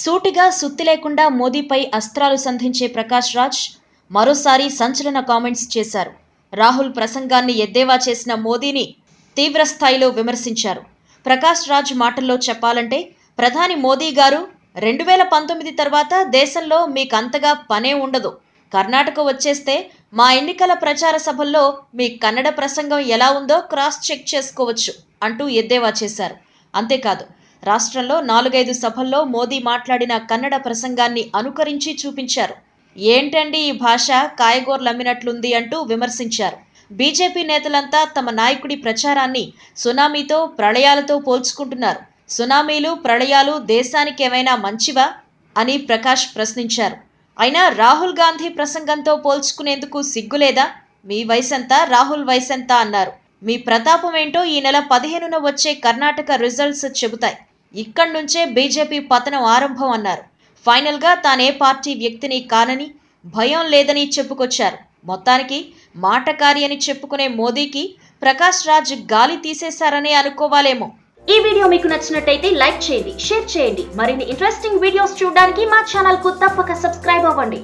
సూటిగా సుత్తి లేకుండా మోదీపై అస్త్రాలు సంధించే ప్రకాష్ రాజ్ మరోసారి సంచలన కామెంట్స్ చేశారు. రాహుల్ ప్రసంగాన్ని ఎద్దేవా చేసిన మోదీని తీవ్రస్థాయిలో విమర్శించారు. ప్రకాష్ రాజ్ మాటల్లో చెప్పాలంటే ప్రధాని మోదీ గారు రెండు వేల పంతొమ్మిది తర్వాత దేశంలో మీకంతగా పనే ఉండదు. కర్ణాటక వచ్చేస్తే మా ఎన్నికల ప్రచార సభల్లో మీ కన్నడ ప్రసంగం ఎలా ఉందో క్రాస్ చెక్ చేసుకోవచ్చు అంటూ ఎద్దేవా చేశారు. అంతేకాదు రాష్ట్రంలో నాలుగైదు సభల్లో మోదీ మాట్లాడిన కన్నడ ప్రసంగాన్ని అనుకరించి చూపించారు. ఏంటండి ఈ భాష? కాయగూరలమ్మినట్లుంది అంటూ విమర్శించారు. బీజేపీ నేతలంతా తమ నాయకుడి ప్రచారాన్ని సునామీతో ప్రళయాలతో పోల్చుకుంటున్నారు. సునామీలు ప్రళయాలు దేశానికి ఏమైనా మంచివా? అని ప్రకాష్ ప్రశ్నించారు. అయినా రాహుల్ గాంధీ ప్రసంగంతో పోల్చుకునేందుకు సిగ్గులేదా? మీ వయసెంత? రాహుల్ వయసెంత? అన్నారు. మీ ప్రతాపం ఏంటో ఈ నెల పదిహేనున వచ్చే కర్ణాటక రిజల్ట్స్ చెబుతాయి. ఇక్కడి నుంచే బీజేపీ పతనం ఆరంభం అన్నారు. ఫైనల్గా తానే పార్టీ వ్యక్తిని కానని భయం లేదని చెప్పుకొచ్చారు. మొత్తానికి మాటకారి అని చెప్పుకునే మోదీకి ప్రకాష్ రాజ్ గాలి తీసేశారని అనుకోవాలేమో. ఈ వీడియో మీకు నచ్చినట్టయితే లైక్ చేయండి షేర్ చేయండి. మరిన్ని ఇంట్రెస్టింగ్ వీడియోస్ చూడడానికి మా ఛానల్కు తప్పక సబ్స్క్రైబ్ అవ్వండి.